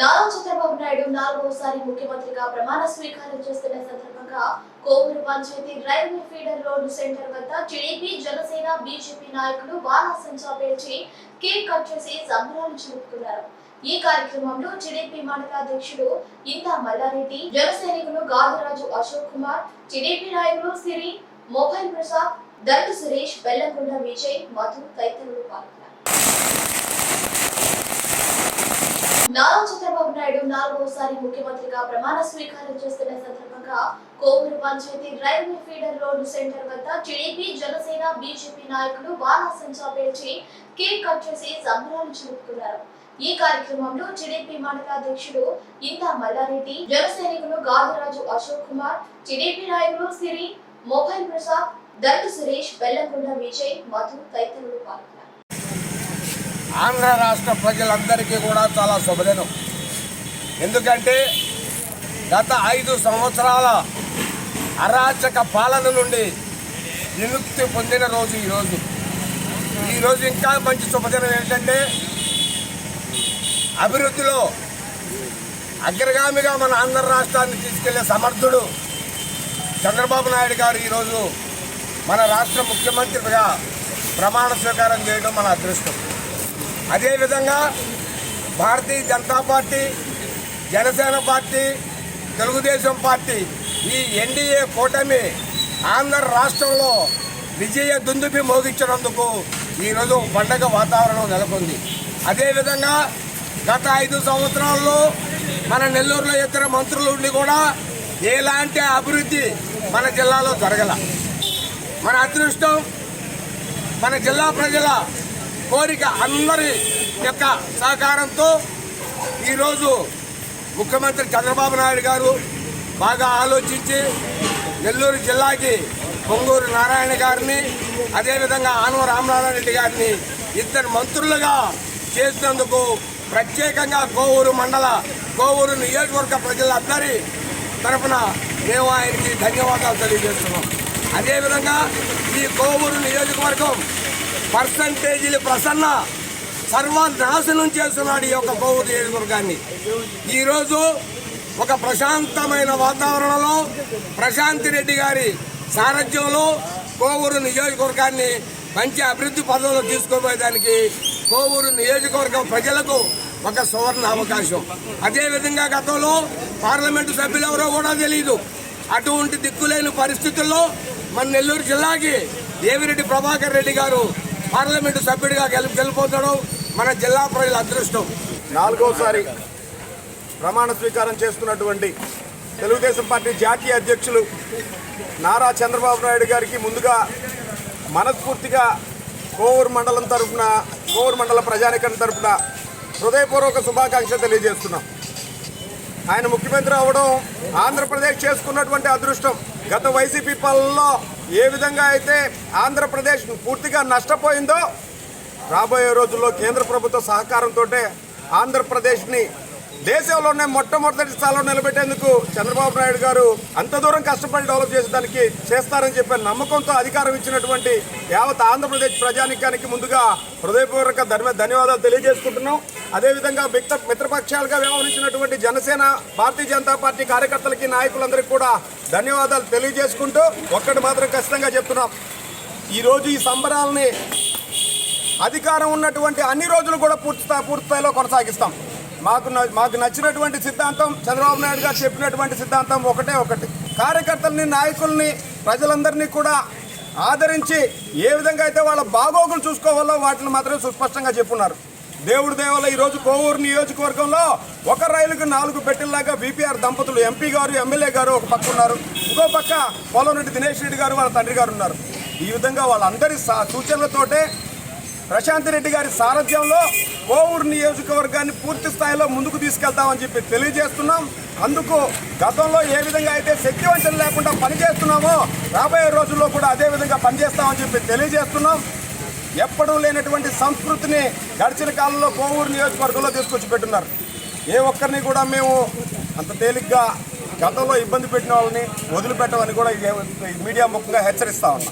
నారా చంద్రబాబు నాయుడు నాలుగోసారి ముఖ్యమంత్రిగా ప్రమాణ స్వీకారం చేస్తున్న సందర్భంగా Kovur panchayat railway feeder road centre వద్ద టీడీపీ జనసేన బీజేపీ నాయకులు బాణాసంచా పేల్చి కేక్ కట్ చేసి సంబరాలు జరుపుకున్నారు. ఈ కార్యక్రమంలో టీడీపీ మండల అధ్యక్షుడు ఇందా మల్లారెడ్డి జనసైనికులు గాదరాజు అశోక్ కుమార్ టీడీపీ నాయకులు సిరి మొబైల్ ప్రసాద్ దళిత సురేష్ బెల్లంకొండ విజయ్ మధు తదితరులు పాల్గొన్నారు. నారా చంద్రబాబు నాయుడు నాలుగోసారి ముఖ్యమంత్రిగా ప్రమాణ స్వీకారం చేస్తున్న సందర్భంగా Kovur panchayat railway feeder road centre వద్ద టీడీపీ జనసేన బీజేపీ నాయకులు బాణాసంచా పేల్చి కేక్ కట్ చేసి సంబరాలు జరుపుకున్నారు. ఈ కార్యక్రమంలో టీడీపీ మండల అధ్యక్షుడు ఇందా మల్లారెడ్డి జనసైనికులు గాధరాజు అశోక్ కుమార్ టీడీపీ నాయకులు సిరి మొబైల్ ప్రసాద్ దళిత సురేష్ బెల్లంకొండ విజయ్ మధు తదితరులు పాల్గొన్నారు. ఆంధ్ర రాష్ట్ర ప్రజలందరికీ కూడా చాలా శుభదినం. ఎందుకంటే గత ఐదు సంవత్సరాల అరాచక పాలన నుండి విముక్తి పొందిన రోజు ఈరోజు ఈరోజు ఇంకా మంచి శుభదినం ఏంటంటే అభివృద్ధిలో అగ్రగామిగా మన ఆంధ్ర రాష్ట్రాన్ని తీసుకెళ్ళే సమర్థుడు చంద్రబాబు నాయుడు గారు ఈరోజు మన రాష్ట్ర ముఖ్యమంత్రిగా ప్రమాణ స్వీకారం చేయడం మన అదృష్టం. అదేవిధంగా Bharatiya Janata party Janasena party Telugu Desam party ఈ ఎన్డీఏ కూటమి ఆంధ్ర రాష్ట్రంలో విజయ దుందుపి మోగించినందుకు ఈరోజు పండగ వాతావరణం నెలకొంది. అదేవిధంగా గత ఐదు సంవత్సరాల్లో మన నెల్లూరులో ఇద్దరు మంత్రులు ఉండి కూడా ఎలాంటి అభివృద్ధి మన జిల్లాలో జరగల. మన అదృష్టం మన జిల్లా ప్రజల కోరిక అందరి యొక్క సహకారంతో ఈరోజు ముఖ్యమంత్రి చంద్రబాబు నాయుడు గారు బాగా ఆలోచించి నెల్లూరు జిల్లాకి పొంగూరు నారాయణ గారిని అదేవిధంగా ఆనవ రామనారాయణ రెడ్డి గారిని ఇద్దరు మంత్రులుగా చేసినందుకు ప్రత్యేకంగా కోవూరు మండల కోవూరు నియోజకవర్గ ప్రజలందరి తరఫున మేము ఆయనకి ధన్యవాదాలు తెలియజేస్తున్నాం. అదేవిధంగా ఈ కోవూరు నియోజకవర్గం పర్సంటేజీలు ప్రసన్న. సర్వనాశనం చేస్తున్నాడు ఈ యొక్క కోవూరు నియోజకవర్గాన్ని. ఈరోజు ఒక ప్రశాంతమైన వాతావరణంలో ప్రశాంతి రెడ్డి గారి సారథ్యంలో కోవూరు నియోజకవర్గాన్ని మంచి అభివృద్ధి పదంలో తీసుకుపోయేదానికి కోవూరు నియోజకవర్గం ప్రజలకు ఒక సువర్ణ అవకాశం. అదేవిధంగా గతంలో పార్లమెంటు సభ్యులు ఎవరో కూడా తెలియదు అటువంటి దిక్కులేని పరిస్థితుల్లో మన నెల్లూరు జిల్లాకి దేవిరెడ్డి ప్రభాకర్ రెడ్డి గారు పార్లమెంటు సభ్యుడిగా గెలు గెలిపోతాడు. మన జిల్లా ప్రజల అదృష్టం. నాలుగోసారి ప్రమాణ స్వీకారం చేస్తున్నటువంటి తెలుగుదేశం పార్టీ జాతీయ అధ్యక్షులు నారా చంద్రబాబు నాయుడు గారికి ముందుగా మనస్ఫూర్తిగా కోవూరు మండలం తరఫున కోవూరు మండల ప్రజానికం తరఫున హృదయపూర్వక శుభాకాంక్షలు తెలియజేస్తున్నాం. ఆయన ముఖ్యమంత్రి అవ్వడం ఆంధ్రప్రదేశ్ చేసుకున్నటువంటి అదృష్టం. గత వైసీపీ పాలనలో ఏ విధంగా అయితే ఆంధ్రప్రదేశ్ పూర్తిగా నష్టపోయిందో రాబోయే రోజుల్లో కేంద్ర ప్రభుత్వ సహకారంతో ఆంధ్రప్రదేశ్ని దేశంలోనే మొట్టమొదటి స్థానంలో నిలబెట్టేందుకు చంద్రబాబు నాయుడు గారు అంత దూరం కష్టపడి డెవలప్ చేసేదానికి చేస్తారని చెప్పే నమ్మకంతో అధికారం ఇచ్చినటువంటి యావత్ ఆంధ్రప్రదేశ్ ప్రజానికానికి ముందుగా హృదయపూర్వక ధన్య ధన్యవాదాలు తెలియజేసుకుంటున్నాం. అదేవిధంగా మిత్ర మిత్రపక్షాలుగా వ్యవహరించినటువంటి జనసేన భారతీయ జనతా పార్టీ కార్యకర్తలకి నాయకులందరికీ కూడా ధన్యవాదాలు తెలియజేసుకుంటూ ఒక్కటి మాత్రం ఖచ్చితంగా చెప్తున్నాం. ఈరోజు ఈ సంబరాలని అధికారం ఉన్నటువంటి అన్ని రోజులు కూడా పూర్తి స్థాయి పూర్తి స్థాయిలో కొనసాగిస్తాం. మాకు న- మాకు నచ్చినటువంటి సిద్ధాంతం చంద్రబాబు నాయుడు గారు చెప్పినటువంటి సిద్ధాంతం ఒకటే ఒకటి. కార్యకర్తల్ని నాయకుల్ని ప్రజలందరినీ కూడా ఆదరించి ఏ విధంగా అయితే వాళ్ళ బాగోగులు చూసుకోవాలో వాటిని మాత్రమే సుస్పష్టంగా చెప్పున్నారు. దేవుడి దేవల ఈరోజు కోవూరు నియోజకవర్గంలో ఒక రైలుకు నాలుగు పెట్టెల్లాగా బీపీఆర్ దంపతులు ఎంపీ గారు ఎమ్మెల్యే గారు ఒక పక్క ఉన్నారు. ఇంకో పక్క పోలంరెడ్డి దినేష్ రెడ్డి గారు వాళ్ళ తండ్రి గారు ఉన్నారు. ఈ విధంగా వాళ్ళందరి సూచనలతోటే ప్రశాంత్ రెడ్డి గారి సారథ్యంలో కోవూరు నియోజకవర్గాన్ని పూర్తి స్థాయిలో ముందుకు తీసుకెళ్తామని చెప్పి తెలియజేస్తున్నాం. అందుకు గతంలో ఏ విధంగా అయితే శక్తి లేకుండా పనిచేస్తున్నామో రాబోయే రోజుల్లో కూడా అదే విధంగా పనిచేస్తామని చెప్పి తెలియజేస్తున్నాం. ఎప్పుడూ లేనటువంటి సంస్కృతిని గడిచిన కాలంలో కోవూరు నియోజకవర్గంలో తీసుకొచ్చి పెట్టున్నారు. ఏ ఒక్కరిని కూడా మేము అంత తేలిగ్గా గతంలో ఇబ్బంది పెట్టిన వాళ్ళని వదిలిపెట్టమని కూడా మీడియా ముఖ్యంగా హెచ్చరిస్తా ఉన్నాం.